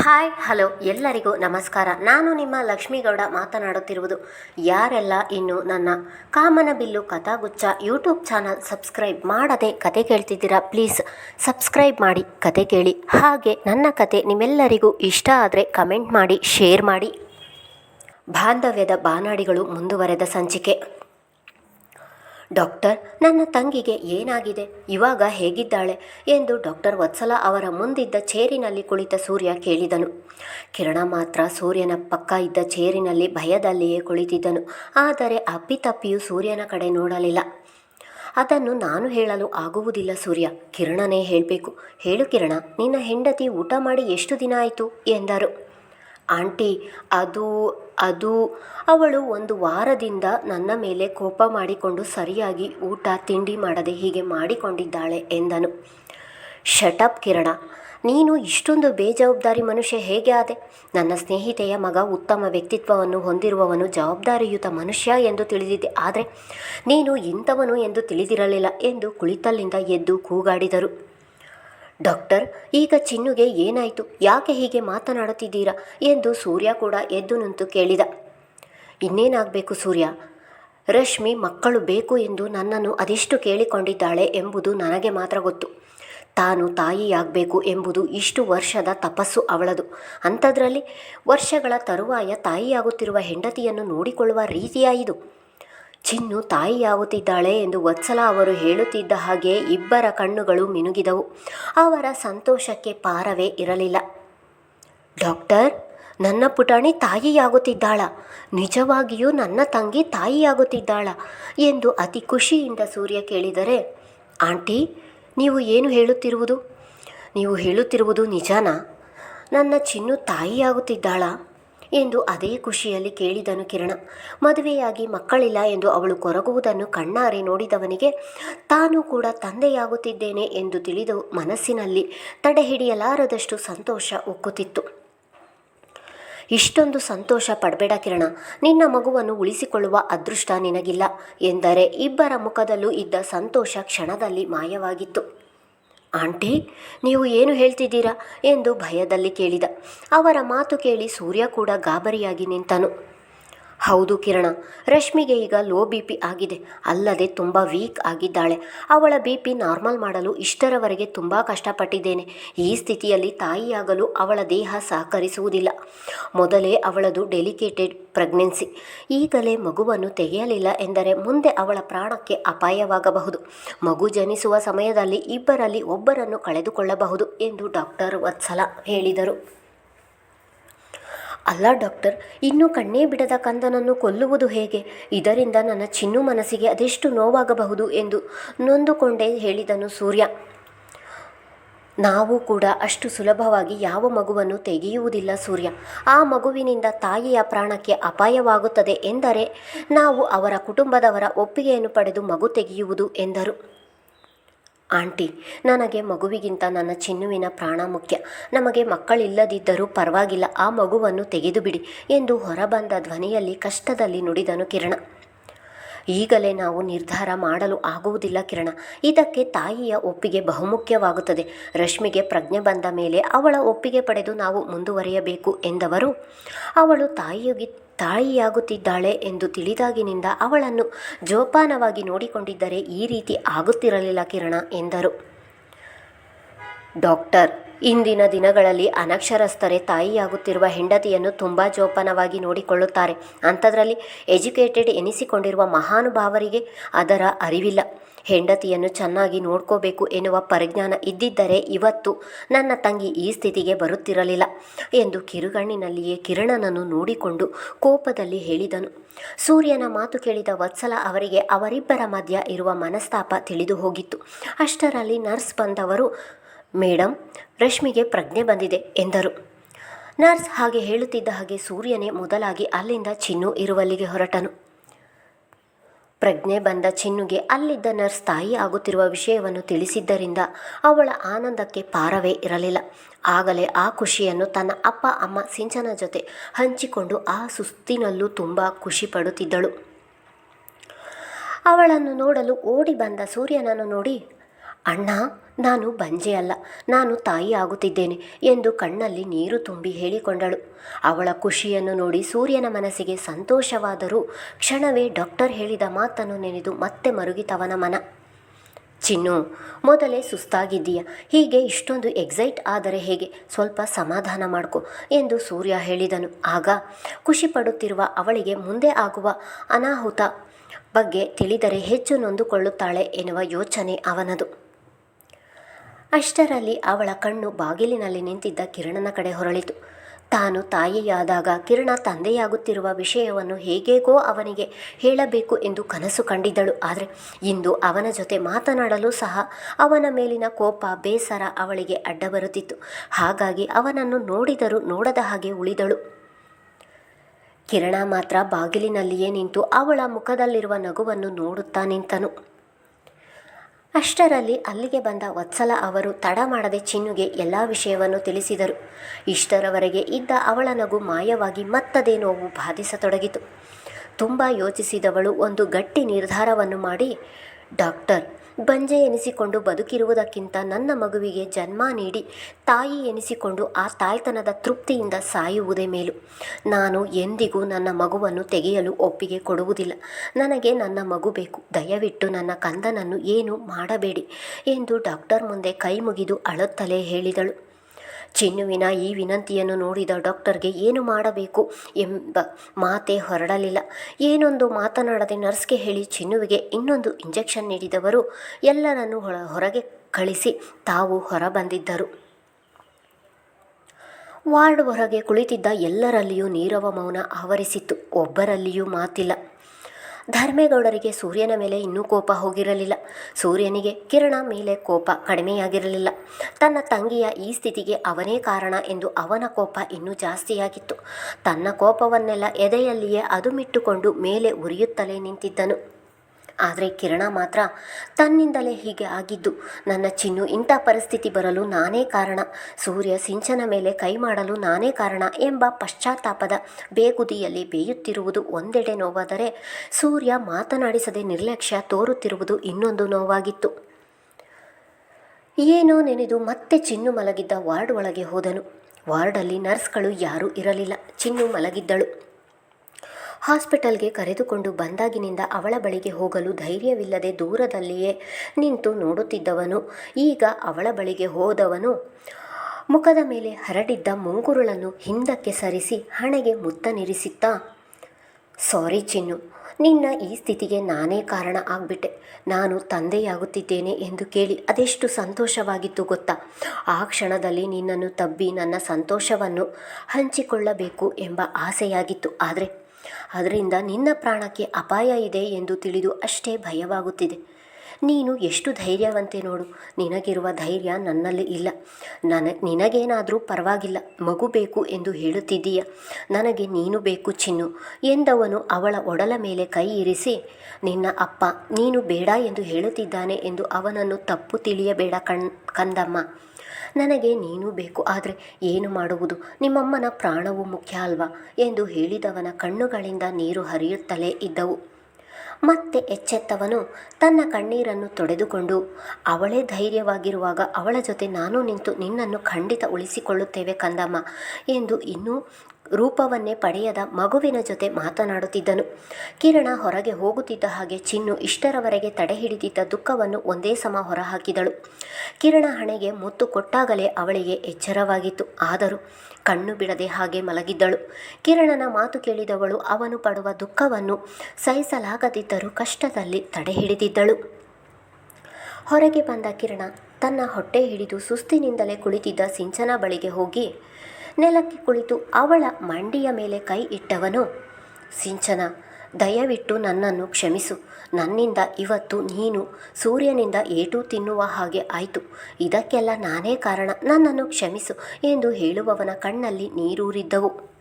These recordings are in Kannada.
Hi, hello. ಎಲ್ಲರಿಗೂ ನಮಸ್ಕಾರ. ನಾನು ನಿಮ್ಮ ಲಕ್ಷ್ಮೀಗೌಡ ಮಾತನಾಡುತ್ತಿರುವುದು ಯಾರೆಲ್ಲ ಇನ್ನು ನನ್ನ ಕಾಮನಬಿಲ್ಲು ಕಥಾಗುಚ್ಛ ಯೂಟ್ಯೂಬ್ ಚಾನಲ್ ಸಬ್ಸ್ಕ್ರೈಬ್ ಮಾಡದೆ ಕತೆ ಕೇಳ್ತಿದ್ದೀರಾ, ಪ್ಲೀಸ್ ಸಬ್ಸ್ಕ್ರೈಬ್ ಮಾಡಿ ಕತೆ ಕೇಳಿ. ಹಾಗೆ ನನ್ನ ಕತೆ ನಿಮ್ಮೆಲ್ಲರಿಗೂ ಇಷ್ಟ ಆದರೆ ಕಮೆಂಟ್ ಮಾಡಿ, ಶೇರ್ ಮಾಡಿ. ಬಾಂಧವ್ಯದ ಬಾನಾಡಿಗಳು ಮುಂದುವರೆದ ಸಂಚಿಕೆ. ಡಾಕ್ಟರ್, ನನ್ನ ತಂಗಿಗೆ ಏನಾಗಿದೆ? ಇವಾಗ ಹೇಗಿದ್ದಾಳೆ? ಎಂದು ಡಾಕ್ಟರ್ ವತ್ಸಲ ಅವರ ಮುಂದಿದ್ದ ಚೇರಿನಲ್ಲಿ ಕುಳಿತ ಸೂರ್ಯ ಕೇಳಿದನು. ಕಿರಣ ಮಾತ್ರ ಸೂರ್ಯನ ಪಕ್ಕ ಇದ್ದ ಚೇರಿನಲ್ಲಿ ಭಯದಲ್ಲಿಯೇ ಕುಳಿತಿದ್ದನು. ಆದರೆ ಅಪ್ಪಿತಪ್ಪಿಯು ಸೂರ್ಯನ ಕಡೆ ನೋಡಲಿಲ್ಲ. ಅದನ್ನು ನಾನು ಹೇಳಲು ಆಗುವುದಿಲ್ಲ ಸೂರ್ಯ. ಕಿರಣನೇ ಹೇಳಬೇಕು. ಹೇಳು ಕಿರಣ, ನಿನ್ನ ಹೆಂಡತಿ ಊಟ ಮಾಡಿ ಎಷ್ಟು ದಿನ ಆಯಿತು? ಎಂದರು. ಆಂಟಿ, ಅದು ಅದು ಅವಳು ಒಂದು ವಾರದಿಂದ ನನ್ನ ಮೇಲೆ ಕೋಪ ಮಾಡಿಕೊಂಡು ಸರಿಯಾಗಿ ಊಟ, ತಿಂಡಿ ಮಾಡದೆ ಹೀಗೆ ಮಾಡಿಕೊಂಡಿದ್ದಾಳೆ ಎಂದನು. ಶಟಪ್ ಕಿರಣ. ನೀನು ಇಷ್ಟೊಂದು ಬೇಜವಾಬ್ದಾರಿ ಮನುಷ್ಯ ಹೇಗೆ ಆದೆ? ನನ್ನ ಸ್ನೇಹಿತೆಯ ಮಗ ಉತ್ತಮ ವ್ಯಕ್ತಿತ್ವವನ್ನು ಹೊಂದಿರುವವನು ಜವಾಬ್ದಾರಿಯುತ ಮನುಷ್ಯ ಎಂದು ತಿಳಿದಿದೆ. ಆದರೆ ನೀನು ಇಂಥವನು ಎಂದು ತಿಳಿದಿರಲಿಲ್ಲ ಎಂದು ಕುಳಿತಲ್ಲಿಂದ ಎದ್ದು ಕೂಗಾಡಿದರು. ಡಾಕ್ಟರ್, ಈಗ ಚಿನ್ನುಗೆ ಏನಾಯಿತು? ಯಾಕೆ ಹೀಗೆ ಮಾತನಾಡುತ್ತಿದ್ದೀರಾ? ಎಂದು ಸೂರ್ಯ ಕೂಡ ಎದ್ದು ನಿಂತು ಕೇಳಿದ. ಇನ್ನೇನಾಗಬೇಕು ಸೂರ್ಯ? ರಶ್ಮಿ, ಮಕ್ಕಳು ಬೇಕು ಎಂದು ನನ್ನನ್ನು ಅದೆಷ್ಟು ಕೇಳಿಕೊಂಡಿದ್ದಾಳೆ ಎಂಬುದು ನನಗೆ ಮಾತ್ರ ಗೊತ್ತು. ತಾನು ತಾಯಿಯಾಗಬೇಕು ಎಂಬುದು ಇಷ್ಟು ವರ್ಷದ ತಪಸ್ಸು ಅವಳದು. ಅಂಥದ್ರಲ್ಲಿ ವರ್ಷಗಳ ತರುವಾಯ ತಾಯಿಯಾಗುತ್ತಿರುವ ಹೆಂಡತಿಯನ್ನು ನೋಡಿಕೊಳ್ಳುವ ರೀತಿಯ ಇದು? ಚಿನ್ನು ತಾಯಿಯಾಗುತ್ತಿದ್ದಾಳೆ ಎಂದು ವತ್ಸಲ ಅವರು ಹೇಳುತ್ತಿದ್ದ ಹಾಗೆ ಇಬ್ಬರ ಕಣ್ಣುಗಳು ಮಿನುಗಿದವು. ಅವರ ಸಂತೋಷಕ್ಕೆ ಪಾರವೇ ಇರಲಿಲ್ಲ. ಡಾಕ್ಟರ್, ನನ್ನ ಪುಟಾಣಿ ತಾಯಿಯಾಗುತ್ತಿದ್ದಾಳ. ನಿಜವಾಗಿಯೂ ನನ್ನ ತಂಗಿ ತಾಯಿಯಾಗುತ್ತಿದ್ದಾಳ ಎಂದು ಅತಿ ಖುಷಿಯಿಂದ ಸೂರ್ಯ ಕೇಳಿದರೆ, ಆಂಟಿ, ನೀವು ಏನು ಹೇಳುತ್ತಿರುವುದು? ನೀವು ಹೇಳುತ್ತಿರುವುದು ನಿಜನಾ? ನನ್ನ ಚಿನ್ನು ತಾಯಿಯಾಗುತ್ತಿದ್ದಾಳಾ? ಎಂದು ಅದೇ ಖುಷಿಯಲ್ಲಿ ಕೇಳಿದನು ಕಿರಣ. ಮದುವೆಯಾಗಿ ಮಕ್ಕಳಿಲ್ಲ ಎಂದು ಅವಳು ಕೊರಗುವುದನ್ನು ಕಣ್ಣಾರೆ ನೋಡಿದವನಿಗೆ, ತಾನು ಕೂಡ ತಂದೆಯಾಗುತ್ತಿದ್ದೇನೆ ಎಂದು ತಿಳಿದು ಮನಸ್ಸಿನಲ್ಲಿ ತಡೆಹಿಡಿಯಲಾರದಷ್ಟು ಸಂತೋಷ ಉಕ್ಕುತ್ತಿತ್ತು. ಇಷ್ಟೊಂದು ಸಂತೋಷ ಪಡಬೇಡ ಕಿರಣ. ನಿನ್ನ ಮಗುವನ್ನು ಉಳಿಸಿಕೊಳ್ಳುವ ಅದೃಷ್ಟ ನಿನಗಿಲ್ಲ ಎಂದರೆ ಇಬ್ಬರ ಮುಖದಲ್ಲೂ ಇದ್ದ ಸಂತೋಷ ಕ್ಷಣದಲ್ಲಿ ಮಾಯವಾಗಿತ್ತು. ಆಂಟಿ ನೀವು ಏನು ಹೇಳ್ತಿದ್ದೀರಾ? ಎಂದು ಭಯದಲ್ಲಿ ಕೇಳಿದ. ಅವರ ಮಾತು ಕೇಳಿ ಸೂರ್ಯ ಕೂಡ ಗಾಬರಿಯಾಗಿ ನಿಂತನು. ಹೌದು ಕಿರಣ, ರಶ್ಮಿಗೆ ಈಗ ಲೋ ಬಿ ಪಿ ಆಗಿದೆ. ಅಲ್ಲದೆ ತುಂಬ ವೀಕ್ ಆಗಿದ್ದಾಳೆ. ಅವಳ ಬಿ ಪಿ ನಾರ್ಮಲ್ ಮಾಡಲು ಇಷ್ಟರವರೆಗೆ ತುಂಬ ಕಷ್ಟಪಟ್ಟಿದ್ದೇನೆ. ಈ ಸ್ಥಿತಿಯಲ್ಲಿ ತಾಯಿಯಾಗಲು ಅವಳ ದೇಹ ಸಹಕರಿಸುವುದಿಲ್ಲ. ಮೊದಲೇ ಅವಳದು ಡೆಲಿಕೇಟೆಡ್ ಪ್ರೆಗ್ನೆನ್ಸಿ ಈಗಲೇ ಮಗುವನ್ನು ತೆಗೆಯಲಿಲ್ಲ ಎಂದರೆ ಮುಂದೆ ಅವಳ ಪ್ರಾಣಕ್ಕೆ ಅಪಾಯವಾಗಬಹುದು. ಮಗು ಜನಿಸುವ ಸಮಯದಲ್ಲಿ ಇಬ್ಬರಲ್ಲಿ ಒಬ್ಬರನ್ನು ಕಳೆದುಕೊಳ್ಳಬಹುದು ಎಂದು ಡಾಕ್ಟರ್ ವತ್ಸಲ ಹೇಳಿದರು. ಅಲ್ಲ ಡಾಕ್ಟರ್, ಇನ್ನು ಕಣ್ಣೇ ಬಿಡದ ಕಂದನನ್ನು ಕೊಲ್ಲುವುದು ಹೇಗೆ? ಇದರಿಂದ ನನ್ನ ಚಿನ್ನು ಮನಸ್ಸಿಗೆ ಅದೆಷ್ಟು ನೋವಾಗಬಹುದು ಎಂದು ನೊಂದುಕೊಂಡೇ ಹೇಳಿದನು ಸೂರ್ಯ. ನಾವು ಕೂಡ ಅಷ್ಟು ಸುಲಭವಾಗಿ ಯಾವ ಮಗುವನ್ನು ತೆಗೆಯುವುದಿಲ್ಲ ಸೂರ್ಯ. ಆ ಮಗುವಿನಿಂದ ತಾಯಿಯ ಪ್ರಾಣಕ್ಕೆ ಅಪಾಯವಾಗುತ್ತದೆ ಎಂದರೆ ನಾವು ಅವರ ಕುಟುಂಬದವರ ಒಪ್ಪಿಗೆಯನ್ನು ಪಡೆದು ಮಗು ತೆಗೆಯುವುದು ಎಂದರು. ಆಂಟಿ, ನನಗೆ ಮಗುವಿಗಿಂತ ನನ್ನ ಚಿನ್ನುವಿನ ಪ್ರಾಣ ಮುಖ್ಯ. ನಮಗೆ ಮಕ್ಕಳಿಲ್ಲದಿದ್ದರೂ ಪರವಾಗಿಲ್ಲ, ಆ ಮಗುವನ್ನು ತೆಗೆದುಬಿಡಿ ಎಂದು ಹೊರಬಂದ ಧ್ವನಿಯಲ್ಲಿ ಕಷ್ಟದಲ್ಲಿ ನುಡಿದನು ಕಿರಣ. ಈಗಲೇ ನಾವು ನಿರ್ಧಾರ ಮಾಡಲು ಆಗುವುದಿಲ್ಲ ಕಿರಣ. ಇದಕ್ಕೆ ತಾಯಿಯ ಒಪ್ಪಿಗೆ ಬಹುಮುಖ್ಯವಾಗುತ್ತದೆ. ರಶ್ಮಿಗೆ ಪ್ರಜ್ಞೆ ಬಂದ ಮೇಲೆ ಅವಳ ಒಪ್ಪಿಗೆ ಪಡೆದು ನಾವು ಮುಂದುವರಿಯಬೇಕು ಎಂದವರು, ಅವಳು ತಾಯಿಯಾಗಿ, ತಾಯಿಯಾಗುತ್ತಿದ್ದಾಳೆ ಎಂದು ತಿಳಿದಾಗಿನಿಂದ ಅವಳನ್ನು ಜೋಪಾನವಾಗಿ ನೋಡಿಕೊಂಡಿದ್ದರೆ ಈ ರೀತಿ ಆಗುತ್ತಿರಲಿಲ್ಲ ಕಿರಣ ಎಂದರು. ಡಾಕ್ಟರ್ ಇಂದಿನ ದಿನಗಳಲ್ಲಿ ಅನಕ್ಷರಸ್ಥರೇ ತಾಯಿಯಾಗುತ್ತಿರುವ ಹೆಂಡತಿಯನ್ನು ತುಂಬ ಜೋಪಾನವಾಗಿ ನೋಡಿಕೊಳ್ಳುತ್ತಾರೆ. ಅಂಥದ್ರಲ್ಲಿ ಎಜುಕೇಟೆಡ್ ಎನಿಸಿಕೊಂಡಿರುವ ಮಹಾನುಭಾವರಿಗೆ ಅದರ ಅರಿವಿಲ್ಲ. ಹೆಂಡತಿಯನ್ನು ಚೆನ್ನಾಗಿ ನೋಡ್ಕೋಬೇಕು ಎನ್ನುವ ಪರಿಜ್ಞಾನ ಇದ್ದಿದ್ದರೆ ಇವತ್ತು ನನ್ನ ತಂಗಿ ಈ ಸ್ಥಿತಿಗೆ ಬರುತ್ತಿರಲಿಲ್ಲ ಎಂದು ಕಿರುಗಣ್ಣಿನಲ್ಲಿಯೇ ಕಿರಣನನ್ನು ನೋಡಿಕೊಂಡು ಕೋಪದಲ್ಲಿ ಹೇಳಿದನು. ಸೂರ್ಯನ ಮಾತು ಕೇಳಿದ ವತ್ಸಲ ಅವರಿಗೆ ಅವರಿಬ್ಬರ ಮಧ್ಯ ಇರುವ ಮನಸ್ತಾಪ ತಿಳಿದು ಹೋಗಿತ್ತು. ಅಷ್ಟರಲ್ಲಿ ನರ್ಸ್ ಬಂದವರು ಮೇಡಮ್ ರಶ್ಮಿಗೆ ಪ್ರಜ್ಞೆ ಬಂದಿದೆ ಎಂದರು. ನರ್ಸ್ ಹಾಗೆ ಹೇಳುತ್ತಿದ್ದ ಹಾಗೆ ಸೂರ್ಯನೇ ಮೊದಲಾಗಿ ಅಲ್ಲಿಂದ ಚಿನ್ನು ಇರುವಲ್ಲಿಗೆ ಹೊರಟನು. ಪ್ರಜ್ಞೆ ಬಂದ ಚಿನ್ನುಗೆ ಅಲ್ಲಿದ್ದ ನರ್ಸ್ ತಾಯಿ ಆಗುತ್ತಿರುವ ವಿಷಯವನ್ನು ತಿಳಿಸಿದ್ದರಿಂದ ಅವಳ ಆನಂದಕ್ಕೆ ಪಾರವೇ ಇರಲಿಲ್ಲ. ಆಗಲೇ ಆ ಖುಷಿಯನ್ನು ತನ್ನ ಅಪ್ಪ, ಅಮ್ಮ, ಸಿಂಚನ ಜೊತೆ ಹಂಚಿಕೊಂಡು ಆ ಸುಸ್ತಿನಲ್ಲೂ ತುಂಬ ಖುಷಿ ಪಡುತ್ತಿದ್ದಳು. ಅವಳನ್ನು ನೋಡಲು ಓಡಿ ಬಂದ ಸೂರ್ಯನನ್ನು ನೋಡಿ, ಅಣ್ಣ ನಾನು ಬಂಜೆ ಅಲ್ಲ, ನಾನು ತಾಯಿ ಆಗುತ್ತಿದ್ದೇನೆ ಎಂದು ಕಣ್ಣಲ್ಲಿ ನೀರು ತುಂಬಿ ಹೇಳಿಕೊಂಡಳು. ಅವಳ ಖುಷಿಯನ್ನು ನೋಡಿ ಸೂರ್ಯನ ಮನಸ್ಸಿಗೆ ಸಂತೋಷವಾದರೂ ಕ್ಷಣವೇ ಡಾಕ್ಟರ್ ಹೇಳಿದ ಮಾತನ್ನು ನೆನೆದು ಮತ್ತೆ ಮರುಗಿತವನ ಮನ. ಚಿನ್ನು, ಮೊದಲೇ ಸುಸ್ತಾಗಿದ್ದೀಯ, ಹೀಗೆ ಇಷ್ಟೊಂದು ಎಕ್ಸೈಟ್ ಆದರೆ ಹೇಗೆ? ಸ್ವಲ್ಪ ಸಮಾಧಾನ ಮಾಡ್ಕೊ ಎಂದು ಸೂರ್ಯ ಹೇಳಿದನು. ಆಗ ಖುಷಿ ಪಡುತ್ತಿರುವ ಅವಳಿಗೆ ಮುಂದೆ ಆಗುವ ಅನಾಹುತ ಬಗ್ಗೆ ತಿಳಿದರೆ ಹೆಚ್ಚು ನೊಂದುಕೊಳ್ಳುತ್ತಾಳೆ ಎನ್ನುವ ಯೋಚನೆ ಅವನದು. ಅಷ್ಟರಲ್ಲಿ ಅವಳ ಕಣ್ಣು ಬಾಗಿಲಿನಲ್ಲಿ ನಿಂತಿದ್ದ ಕಿರಣನ ಕಡೆ ಹೊರಳಿತು. ತಾನು ತಾಯಿಯಾದಾಗ ಕಿರಣ ತಂದೆಯಾಗುತ್ತಿರುವ ವಿಷಯವನ್ನು ಹೇಗೇಗೋ ಅವನಿಗೆ ಹೇಳಬೇಕು ಎಂದು ಕನಸು ಕಂಡಿದ್ದಳು. ಆದರೆ ಇಂದು ಅವನ ಜೊತೆ ಮಾತನಾಡಲು ಸಹ ಅವನ ಮೇಲಿನ ಕೋಪ, ಬೇಸರ ಅವಳಿಗೆ ಅಡ್ಡ ಬರುತ್ತಿತ್ತು ಹಾಗಾಗಿ ಅವನನ್ನು ನೋಡಿದರೂ ನೋಡದ ಹಾಗೆ ಉಳಿದಳು. ಕಿರಣ ಮಾತ್ರ ಬಾಗಿಲಿನಲ್ಲಿಯೇ ನಿಂತು ಅವಳ ಮುಖದಲ್ಲಿರುವ ನಗುವನ್ನು ನೋಡುತ್ತಾ ನಿಂತನು. ಅಷ್ಟರಲ್ಲಿ ಅಲ್ಲಿಗೆ ಬಂದ ವತ್ಸಲ ಅವರು ತಡ ಮಾಡದೆ ಚಿನ್ನುಗೆ ಎಲ್ಲ ವಿಷಯವನ್ನು ತಿಳಿಸಿದರು. ಇಷ್ಟರವರೆಗೆ ಇದ್ದ ಅವಳ ನಗು ಮಾಯವಾಗಿ ಮತ್ತದೇ ನೋವು ಬಾಧಿಸತೊಡಗಿತು. ತುಂಬ ಯೋಚಿಸಿದವಳು ಒಂದು ಗಟ್ಟಿ ನಿರ್ಧಾರವನ್ನು ಮಾಡಿ, ಡಾಕ್ಟರ್ ಬಂಜೆ ಎನಿಸಿಕೊಂಡು ಬದುಕಿರುವುದಕ್ಕಿಂತ ನನ್ನ ಮಗುವಿಗೆ ಜನ್ಮ ನೀಡಿ, ತಾಯಿ ಎನಿಸಿಕೊಂಡು ಆ ತಾಯ್ತನದ ತೃಪ್ತಿಯಿಂದ ಸಾಯುವುದೇ ಮೇಲು. ನಾನು ಎಂದಿಗೂ ನನ್ನ ಮಗುವನ್ನು ತೆಗೆಯಲು ಒಪ್ಪಿಗೆ ಕೊಡುವುದಿಲ್ಲ. ನನಗೆ ನನ್ನ ಮಗು ಬೇಕು. ದಯವಿಟ್ಟು ನನ್ನ ಕಂದನನ್ನು ಏನು ಮಾಡಬೇಡಿ ಎಂದು ಡಾಕ್ಟರ್ ಮುಂದೆ ಕೈ ಮುಗಿದು ಅಳುತ್ತಲೇ ಹೇಳಿದಳು. ಚಿನ್ನುವಿನ ಈ ವಿನಂತಿಯನ್ನು ನೋಡಿದ ಡಾಕ್ಟರ್ಗೆ ಏನು ಮಾಡಬೇಕು ಎಂಬ ಮಾತೇ ಹೊರಡಲಿಲ್ಲ. ಏನೊಂದು ಮಾತನಾಡದೆ ನರ್ಸ್ಗೆ ಹೇಳಿ ಚಿನ್ನುವಿಗೆ ಇನ್ನೊಂದು ಇಂಜೆಕ್ಷನ್ ನೀಡಿದವರು ಎಲ್ಲರನ್ನು ಹೊರ ಹೊರಗೆ ಕಳಿಸಿ ತಾವು ಹೊರಬಂದಿದ್ದರು. ವಾರ್ಡ್ ಹೊರಗೆ ಕುಳಿತಿದ್ದ ಎಲ್ಲರಲ್ಲಿಯೂ ನೀರವ ಮೌನ ಆವರಿಸಿತ್ತು. ಒಬ್ಬರಲ್ಲಿಯೂ ಮಾತಿಲ್ಲ. ಧರ್ಮೇಗೌಡರಿಗೆ ಸೂರ್ಯನ ಮೇಲೆ ಇನ್ನೂ ಕೋಪ ಹೋಗಿರಲಿಲ್ಲ. ಸೂರ್ಯನಿಗೆ ಕಿರಣ ಮೇಲೆ ಕೋಪ ಕಡಿಮೆಯಾಗಿರಲಿಲ್ಲ. ತನ್ನ ತಂಗಿಯ ಈ ಸ್ಥಿತಿಗೆ ಅವನೇ ಕಾರಣ ಎಂದು ಅವನ ಕೋಪ ಇನ್ನೂ ಜಾಸ್ತಿಯಾಗಿತ್ತು. ತನ್ನ ಕೋಪವನ್ನೆಲ್ಲ ಎದೆಯಲ್ಲಿಯೇ ಅದುಮಿಟ್ಟುಕೊಂಡು ಮೇಲೆ ಉರಿಯುತ್ತಲೇ ನಿಂತಿದ್ದನು. ಆದರೆ ಕಿರಣ ಮಾತ್ರ ತನ್ನಿಂದಲೇ ಹೀಗೆ ಆಗಿದ್ದು, ನನ್ನ ಚಿನ್ನು ಇಂಥ ಪರಿಸ್ಥಿತಿ ಬರಲು ನಾನೇ ಕಾರಣ. ಸೂರ್ಯ ಸಿಂಚನ ಮೇಲೆ ಕೈ ಮಾಡಲು ನಾನೇ ಕಾರಣ ಎಂಬ ಪಶ್ಚಾತ್ತಾಪದ ಬೇಗುದಿಯಲ್ಲಿ ಬೇಯುತ್ತಿರುವುದು ಒಂದೆಡೆ ನೋವಾದರೆ ಸೂರ್ಯ ಮಾತನಾಡಿಸದೆ ನಿರ್ಲಕ್ಷ್ಯ ತೋರುತ್ತಿರುವುದು ಇನ್ನೊಂದು ನೋವಾಗಿತ್ತು. ಏನೋ ನೆನೆದು ಮತ್ತೆ ಚಿನ್ನು ಮಲಗಿದ್ದ ವಾರ್ಡ್ ಒಳಗೆ ಹೋದನು. ವಾರ್ಡಲ್ಲಿ ನರ್ಸ್ಗಳು ಯಾರೂ ಇರಲಿಲ್ಲ. ಚಿನ್ನು ಮಲಗಿದ್ದಳು. ಹಾಸ್ಪಿಟಲ್ಗೆ ಕರೆದುಕೊಂಡು ಬಂದಾಗಿನಿಂದ ಅವಳ ಬಳಿಗೆ ಹೋಗಲು ಧೈರ್ಯವಿಲ್ಲದೆ ದೂರದಲ್ಲಿಯೇ ನಿಂತು ನೋಡುತ್ತಿದ್ದವನು. ಈಗ ಅವಳ ಬಳಿಗೆ ಹೋದವನು ಮುಖದ ಮೇಲೆ ಹರಡಿದ್ದ ಮುಂಗುರುಳನ್ನು ಹಿಂದಕ್ಕೆ ಸರಿಸಿ ಹಣೆಗೆ ಮುತ್ತನಿರಿಸುತ್ತಾ, ಸಾರಿ ಚಿನ್ನು, ನಿನ್ನ ಈ ಸ್ಥಿತಿಗೆ ನಾನೇ ಕಾರಣ ಆಗ್ಬಿಟ್ಟೆ. ನಾನು ತಂದೆಯಾಗುತ್ತಿದ್ದೇನೆ ಎಂದು ಕೇಳಿ ಅದೆಷ್ಟು ಸಂತೋಷವಾಗಿತ್ತು ಗೊತ್ತಾ? ಆ ಕ್ಷಣದಲ್ಲಿ ನಿನ್ನನ್ನು ತಬ್ಬಿ ನನ್ನ ಸಂತೋಷವನ್ನು ಹಂಚಿಕೊಳ್ಳಬೇಕು ಎಂಬ ಆಸೆಯಾಗಿತ್ತು. ಆದರೆ ಅದರಿಂದ ನಿನ್ನ ಪ್ರಾಣಕ್ಕೆ ಅಪಾಯ ಇದೆ ಎಂದು ತಿಳಿದು ಅಷ್ಟೇ ಭಯವಾಗುತ್ತಿದೆ. ನೀನು ಎಷ್ಟು ಧೈರ್ಯವಂತೆ ನೋಡು. ನಿನಗಿರುವ ಧೈರ್ಯ ನನ್ನಲ್ಲಿ ಇಲ್ಲ. ನನ ನಿನಗೇನಾದರೂ ಪರವಾಗಿಲ್ಲ. ಮಗು ಬೇಕು ಎಂದು ಹೇಳುತ್ತಿದ್ದೀಯ. ನನಗೆ ನೀನು ಬೇಕು ಚಿನ್ನು. ಎಂದವನು ಅವಳ ಒಡಲ ಮೇಲೆ ಕೈ ಇರಿಸಿ, ನಿನ್ನ ಅಪ್ಪ, ನೀನು ಬೇಡ ಎಂದು ಹೇಳುತ್ತಿದ್ದಾನೆ ಎಂದು ಅವನನ್ನು ತಪ್ಪು ತಿಳಿಯಬೇಡ ಕಣ್, ಕಂದಮ್ಮ. ನನಗೆ ನೀನು ಬೇಕು, ಆದರೆ ಏನು ಮಾಡುವುದು? ನಿಮ್ಮಮ್ಮನ ಪ್ರಾಣವು ಮುಖ್ಯ ಅಲ್ವಾ? ಎಂದು ಹೇಳಿದವನ ಕಣ್ಣುಗಳಿಂದ ನೀರು ಹರಿಯುತ್ತಲೇ ಇದ್ದವು. ಮತ್ತೆ ಎಚ್ಚೆತ್ತವನು ತನ್ನ ಕಣ್ಣೀರನ್ನು ತೊಡೆದುಕೊಂಡು, ಅವಳೇ ಧೈರ್ಯವಾಗಿರುವಾಗ ಅವಳ ಜೊತೆ ನಾನು ನಿಂತು ನಿನ್ನನ್ನು ಖಂಡಿತ ಉಳಿಸಿಕೊಳ್ಳುತ್ತೇವೆ ಕಂದಮ್ಮ, ಎಂದು ಇನ್ನೂ ರೂಪವನ್ನೇ ಪಡೆಯದ ಮಗುವಿನ ಜೊತೆ ಮಾತನಾಡುತ್ತಿದ್ದನು. ಕಿರಣ ಹೊರಗೆ ಹೋಗುತ್ತಿದ್ದ ಹಾಗೆ ಚಿನ್ನು ಇಷ್ಟರವರೆಗೆ ತಡೆ ಹಿಡಿದಿದ್ದ ದುಃಖವನ್ನು ಒಂದೇ ಸಮ ಹೊರಹಾಕಿದಳು. ಕಿರಣ ಹಣೆಗೆ ಮುತ್ತು ಕೊಟ್ಟಾಗಲೇ ಅವಳಿಗೆ ಎಚ್ಚರವಾಗಿತ್ತು. ಆದರೂ ಕಣ್ಣು ಬಿಡದೆ ಹಾಗೆ ಮಲಗಿದ್ದಳು. ಕಿರಣನ ಮಾತು ಕೇಳಿದವಳು ಅವನು ಪಡುವ ದುಃಖವನ್ನು ಸಹಿಸಲಾಗದಿದ್ದರೂ ಕಷ್ಟದಲ್ಲಿ ತಡೆ ಹಿಡಿದಿದ್ದಳು ಹೊರಗೆ ಬಂದ ಕಿರಣ ತನ್ನ ಹೊಟ್ಟೆ ಹಿಡಿದು ಸುಸ್ತಿನಿಂದಲೇ ಕುಳಿತಿದ್ದ ಸಿಂಚನ ಬಳಿಗೆ ಹೋಗಿ ನೆಲಕ್ಕೆ ಕುಳಿತು ಅವಳ ಮಂಡಿಯ ಮೇಲೆ ಕೈ ಇಟ್ಟವನು, ಸಿಂಚನ, ದಯವಿಟ್ಟು ನನ್ನನ್ನು ಕ್ಷಮಿಸು. ನನ್ನಿಂದ ಇವತ್ತು ನೀನು ಸೂರ್ಯನಿಂದ ಏಟು ತಿನ್ನುವ ಹಾಗೆ ಆಯಿತು. ಇದಕ್ಕೆಲ್ಲ ನಾನೇ ಕಾರಣ. ನನ್ನನ್ನು ಕ್ಷಮಿಸು ಎಂದು ಹೇಳುವವನ ಕಣ್ಣಲ್ಲಿ ನೀರೂರಿದ್ದವು.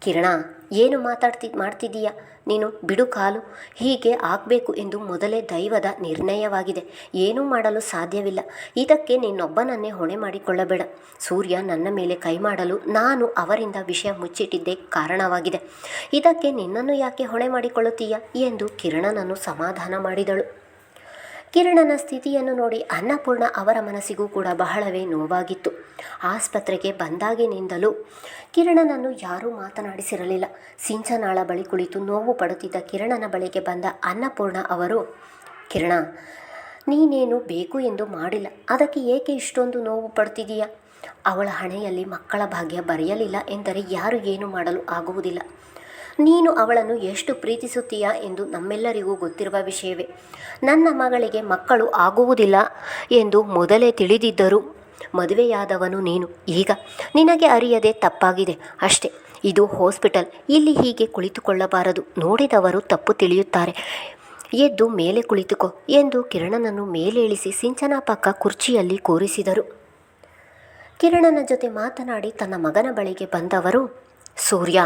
ಕಿರಣ, ಏನು ಮಾತಾಡ್ತಿ, ಮಾಡ್ತಿದ್ದೀಯ? ನೀನು ಬಿಡು ಕಾಲು. ಹೀಗೆ ಆಗಬೇಕು ಎಂದು ಮೊದಲೇ ದೈವದ ನಿರ್ಣಯವಾಗಿದೆ. ಏನೂ ಮಾಡಲು ಸಾಧ್ಯವಿಲ್ಲ. ಇದಕ್ಕೆ ನಿನ್ನೊಬ್ಬನನ್ನೇ ಹೊಣೆ ಮಾಡಿಕೊಳ್ಳಬೇಡ. ಸೂರ್ಯ ನನ್ನ ಮೇಲೆ ಕೈ ಮಾಡಲು ನಾನು ಅವರಿಂದ ವಿಷಯ ಮುಚ್ಚಿಟ್ಟಿದ್ದೇ ಕಾರಣವಾಗಿದೆ. ಇದಕ್ಕೆ ನಿನ್ನನ್ನು ಯಾಕೆ ಹೊಣೆ ಮಾಡಿಕೊಳ್ಳುತ್ತೀಯ? ಎಂದು ಕಿರಣನನ್ನು ಸಮಾಧಾನ ಮಾಡಿದಳು. ಕಿರಣನ ಸ್ಥಿತಿಯನ್ನು ನೋಡಿ ಅನ್ನಪೂರ್ಣ ಅವರ ಮನಸ್ಸಿಗೂ ಕೂಡ ಬಹಳವೇ ನೋವಾಗಿತ್ತು. ಆಸ್ಪತ್ರೆಗೆ ಬಂದಾಗಿನಿಂದಲೂ ಕಿರಣನನ್ನು ಯಾರೂ ಮಾತನಾಡಿಸಿರಲಿಲ್ಲ. ಸಿಂಚನಾಳ ಬಳಿ ಕುಳಿತು ನೋವು ಪಡುತ್ತಿದ್ದ ಕಿರಣನ ಬಳಿಗೆ ಬಂದ ಅನ್ನಪೂರ್ಣ ಅವರು, ಕಿರಣ, ನೀನೇನು ಬೇಕು ಎಂದು ಮಾಡಿಲ್ಲ. ಅದಕ್ಕೆ ಏಕೆ ಇಷ್ಟೊಂದು ನೋವು ಪಡ್ತಿದೀಯಾ ಅವಳ ಹಣೆಯಲ್ಲಿ ಮಕ್ಕಳ ಭಾಗ್ಯ ಬರೆಯಲಿಲ್ಲ ಎಂದರೆ ಯಾರು ಏನು ಮಾಡಲು ಆಗುವುದಿಲ್ಲ. ನೀನು ಅವಳನ್ನು ಎಷ್ಟು ಪ್ರೀತಿಸುತ್ತೀಯಾ ಎಂದು ನಮ್ಮೆಲ್ಲರಿಗೂ ಗೊತ್ತಿರುವ ವಿಷಯವೇ. ನನ್ನ ಮಗಳಿಗೆ ಮಕ್ಕಳು ಆಗುವುದಿಲ್ಲ ಎಂದು ಮೊದಲೇ ತಿಳಿದಿದ್ದರು ಮದುವೆಯಾದವನು ನೀನು. ಈಗ ನಿನಗೆ ಅರಿಯದೆ ತಪ್ಪಾಗಿದೆ ಅಷ್ಟೇ. ಇದು ಹಾಸ್ಪಿಟಲ್. ಇಲ್ಲಿ ಹೀಗೆ ಕುಳಿತುಕೊಳ್ಳಬಾರದು. ನೋಡಿದವರು ತಪ್ಪು ತಿಳಿಯುತ್ತಾರೆ. ಎದ್ದು ಮೇಲೆ ಕುಳಿತುಕೋ ಎಂದು ಕಿರಣನನ್ನು ಮೇಲೇಳಿಸಿ ಸಿಂಚನ ಪಕ್ಕ ಕುರ್ಚಿಯಲ್ಲಿ ಕೂರಿಸಿದರು. ಕಿರಣನ ಜೊತೆ ಮಾತನಾಡಿ ತನ್ನ ಮಗನ ಬಳಿಗೆ ಬಂದವರು, ಸೂರ್ಯ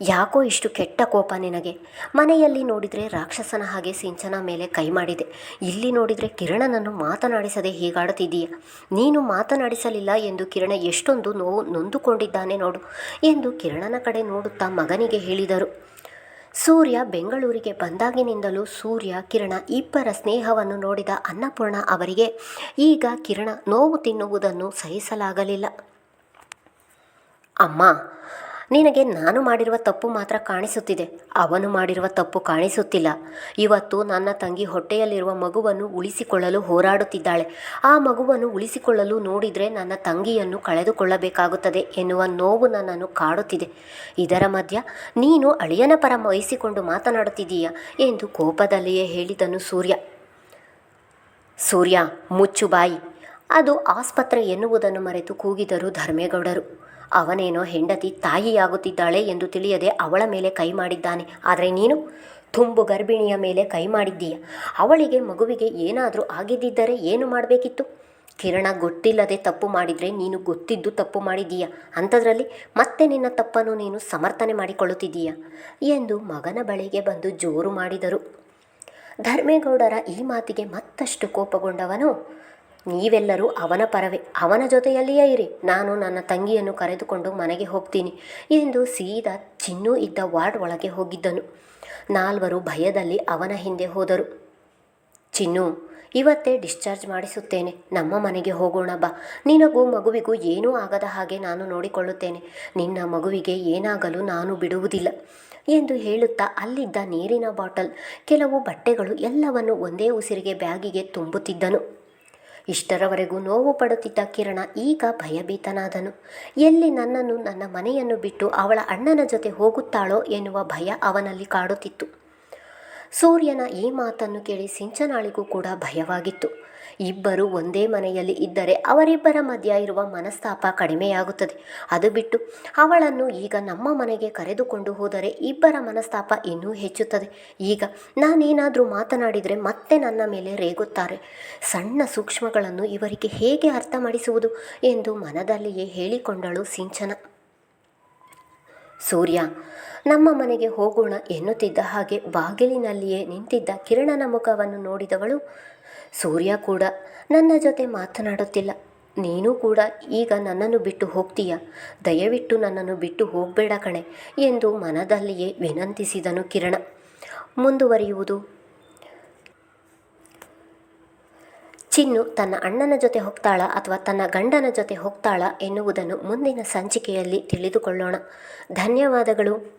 ಯಾಕೋ ಇಷ್ಟು ಕೆಟ್ಟ ಕೋಪ ನಿನಗೆ? ಮನೆಯಲ್ಲಿ ನೋಡಿದರೆ ರಾಕ್ಷಸನ ಹಾಗೆ ಸಿಂಚನ ಮೇಲೆ ಕೈ ಮಾಡಿದೆ. ಇಲ್ಲಿ ನೋಡಿದರೆ ಕಿರಣನನ್ನು ಮಾತನಾಡಿಸದೆ ಹೀಗಾಡುತ್ತಿದ್ದೀಯ. ನೀನು ಮಾತನಾಡಿಸಲಿಲ್ಲ ಎಂದು ಕಿರಣ ಎಷ್ಟೊಂದು ನೋವು ನೊಂದುಕೊಂಡಿದ್ದಾನೆ ನೋಡು ಎಂದು ಕಿರಣನ ಕಡೆ ನೋಡುತ್ತಾ ಮಗನಿಗೆ ಹೇಳಿದರು. ಸೂರ್ಯ ಬೆಂಗಳೂರಿಗೆ ಬಂದಾಗಿನಿಂದಲೂ ಸೂರ್ಯ, ಕಿರಣ ಇಬ್ಬರ ಸ್ನೇಹವನ್ನು ನೋಡಿದ ಅನ್ನಪೂರ್ಣ ಅವರಿಗೆ ಈಗ ಕಿರಣ ನೋವು ತಿನ್ನುವುದನ್ನು ಸಹಿಸಲಾಗಲಿಲ್ಲ. ಅಮ್ಮ ನಿನಗೆ ನಾನು ಮಾಡಿರುವ ತಪ್ಪು ಮಾತ್ರ ಕಾಣಿಸುತ್ತಿದೆ. ಅವನು ಮಾಡಿರುವ ತಪ್ಪು ಕಾಣಿಸುತ್ತಿಲ್ಲ. ಇವತ್ತು ನನ್ನ ತಂಗಿ ಹೊಟ್ಟೆಯಲ್ಲಿರುವ ಮಗುವನ್ನು ಉಳಿಸಿಕೊಳ್ಳಲು ಹೋರಾಡುತ್ತಿದ್ದಾಳೆ. ಆ ಮಗುವನ್ನು ಉಳಿಸಿಕೊಳ್ಳಲು ನೋಡಿದರೆ ನನ್ನ ತಂಗಿಯನ್ನು ಕಳೆದುಕೊಳ್ಳಬೇಕಾಗುತ್ತದೆ ಎನ್ನುವ ನೋವು ನನ್ನನ್ನು ಕಾಡುತ್ತಿದೆ. ಇದರ ಮಧ್ಯ, ನೀನು ಅಳಿಯನ ಪರ ವಹಿಸಿಕೊಂಡು ಮಾತನಾಡುತ್ತಿದ್ದೀಯಾ ಎಂದು ಕೋಪದಲ್ಲಿಯೇ ಹೇಳಿದನು ಸೂರ್ಯ. ಸೂರ್ಯ, ಮುಚ್ಚು ಬಾಯಿ. ಅದು ಆಸ್ಪತ್ರೆ ಎನ್ನುವುದನ್ನು ಮರೆತು ಕೂಗಿದರು ಧರ್ಮೇಗೌಡರು ಅವನೇನೋ ಹೆಂಡತಿ ತಾಯಿಯಾಗುತ್ತಿದ್ದಾಳೆ ಎಂದು ತಿಳಿಯದೆ ಅವಳ ಮೇಲೆ ಕೈ ಮಾಡಿದ್ದಾನೆ. ಆದರೆ ನೀನು ತುಂಬು ಗರ್ಭಿಣಿಯ ಮೇಲೆ ಕೈ ಮಾಡಿದ್ದೀಯ. ಅವಳಿಗೆ ಮಗುವಿಗೆ ಏನಾದರೂ ಆಗಿದ್ದಿದ್ದರೆ ಏನು ಮಾಡಬೇಕಿತ್ತು? ಕಿರಣ ಗೊತ್ತಿಲ್ಲದೆ ತಪ್ಪು ಮಾಡಿದರೆ ನೀನು ಗೊತ್ತಿದ್ದು ತಪ್ಪು ಮಾಡಿದ್ದೀಯ. ಅಂಥದ್ರಲ್ಲಿ ಮತ್ತೆ ನಿನ್ನ ತಪ್ಪನ್ನು ನೀನು ಸಮರ್ಥನೆ ಮಾಡಿಕೊಳ್ಳುತ್ತಿದ್ದೀಯ ಎಂದು ಮಗನ ಬಳಿಗೆ ಬಂದು ಜೋರು ಮಾಡಿದರು. ಧರ್ಮೇಗೌಡರ ಈ ಮಾತಿಗೆ ಮತ್ತಷ್ಟು ಕೋಪಗೊಂಡವನು ನೀವೆಲ್ಲರೂ ಅವನ ಪರವೇ, ಅವನ ಜೊತೆಯಲ್ಲಿಯೇ ಇರಿ. ನಾನು ನನ್ನ ತಂಗಿಯನ್ನು ಕರೆದುಕೊಂಡು ಮನೆಗೆ ಹೋಗ್ತೀನಿ. ಎಂದು ಸೀದಾ ಚಿನ್ನು ಇದ್ದ ವಾರ್ಡ್ ಒಳಗೆ ಹೋಗಿದ್ದನು. ನಾಲ್ವರು ಭಯದಲ್ಲಿ ಅವನ ಹಿಂದೆ ಹೋದರು. ಚಿನ್ನು, ಇವತ್ತೇ ಡಿಸ್ಚಾರ್ಜ್ ಮಾಡಿಸುತ್ತೇನೆ. ನಮ್ಮ ಮನೆಗೆ ಹೋಗೋಣ ಬಾ. ನಿನಗೂ ಮಗುವಿಗೂ ಏನೂ ಆಗದ ಹಾಗೆ ನಾನು ನೋಡಿಕೊಳ್ಳುತ್ತೇನೆ. ನಿನ್ನ ಮಗುವಿಗೆ ಏನಾಗಲು ನಾನು ಬಿಡುವುದಿಲ್ಲ ಎಂದು ಹೇಳುತ್ತಾ ಅಲ್ಲಿದ್ದ ನೀರಿನ ಬಾಟಲ್, ಕೆಲವು ಬಟ್ಟೆಗಳು ಎಲ್ಲವನ್ನು ಒಂದೇ ಉಸಿರಿಗೆ ಬ್ಯಾಗಿಗೆ ತುಂಬುತ್ತಿದ್ದನು. ಇಷ್ಟರವರೆಗೂ ನೋವು ಪಡುತ್ತಿದ್ದ ಕಿರಣ ಈಗ ಭಯಭೀತನಾದನು. ಎಲ್ಲಿ ನನ್ನನ್ನು ನನ್ನ ಮನೆಯನ್ನು ಬಿಟ್ಟು ಅವಳ ಅಣ್ಣನ ಜೊತೆ ಹೋಗುತ್ತಾಳೋ ಎನ್ನುವ ಭಯ ಅವನಲ್ಲಿ ಕಾಡುತ್ತಿತ್ತು. ಸೂರ್ಯನ ಈ ಮಾತನ್ನು ಕೇಳಿ ಸಿಂಚನಾಳಿಗೂ ಕೂಡ ಭಯವಾಗಿತ್ತು. ಇಬ್ಬರು ಒಂದೇ ಮನೆಯಲ್ಲಿ ಇದ್ದರೆ ಅವರಿಬ್ಬರ ಮಧ್ಯ ಇರುವ ಮನಸ್ತಾಪ ಕಡಿಮೆಯಾಗುತ್ತದೆ. ಅದು ಬಿಟ್ಟು ಅವಳನ್ನು ಈಗ ನಮ್ಮ ಮನೆಗೆ ಕರೆದುಕೊಂಡು ಹೋದರೆ ಇಬ್ಬರ ಮನಸ್ತಾಪ ಇನ್ನೂ ಹೆಚ್ಚುತ್ತದೆ. ಈಗ ನಾನೇನಾದರೂ ಮಾತನಾಡಿದರೆ ಮತ್ತೆ ನನ್ನ ಮೇಲೆ ರೇಗುತ್ತಾರೆ. ಸಣ್ಣ ಸೂಕ್ಷ್ಮಗಳನ್ನು ಇವರಿಗೆ ಹೇಗೆ ಅರ್ಥ ಮಾಡಿಸುವುದು ಎಂದು ಮನದಲ್ಲಿಯೇ ಹೇಳಿಕೊಂಡಳು ಸಿಂಚನ. ಸೂರ್ಯ, ನಮ್ಮ ಮನೆಗೆ ಹೋಗೋಣ ಎನ್ನುತ್ತಿದ್ದ ಹಾಗೆ ಬಾಗಿಲಿನಲ್ಲಿಯೇ ನಿಂತಿದ್ದ ಕಿರಣನ ಮುಖವನ್ನು ನೋಡಿದವಳು ಸೂರ್ಯ ಕೂಡ ನನ್ನ ಜೊತೆ ಮಾತನಾಡುತ್ತಿಲ್ಲ. ನೀನು ಕೂಡ ಈಗ ನನ್ನನ್ನು ಬಿಟ್ಟು ಹೋಗ್ತೀಯ? ದಯವಿಟ್ಟು ನನ್ನನ್ನು ಬಿಟ್ಟು ಹೋಗಬೇಡ ಕಣೆ ಎಂದು ಮನದಲ್ಲಿಯೇ ವಿನಂತಿಸಿದನು ಕಿರಣ. ಮುಂದುವರಿಯುವುದು. ಚಿನ್ನು ತನ್ನ ಅಣ್ಣನ ಜೊತೆ ಹೋಗ್ತಾಳ ಅಥವಾ ತನ್ನ ಗಂಡನ ಜೊತೆ ಹೋಗ್ತಾಳ ಎನ್ನುವುದನ್ನು ಮುಂದಿನ ಸಂಚಿಕೆಯಲ್ಲಿ ತಿಳಿದುಕೊಳ್ಳೋಣ. ಧನ್ಯವಾದಗಳು.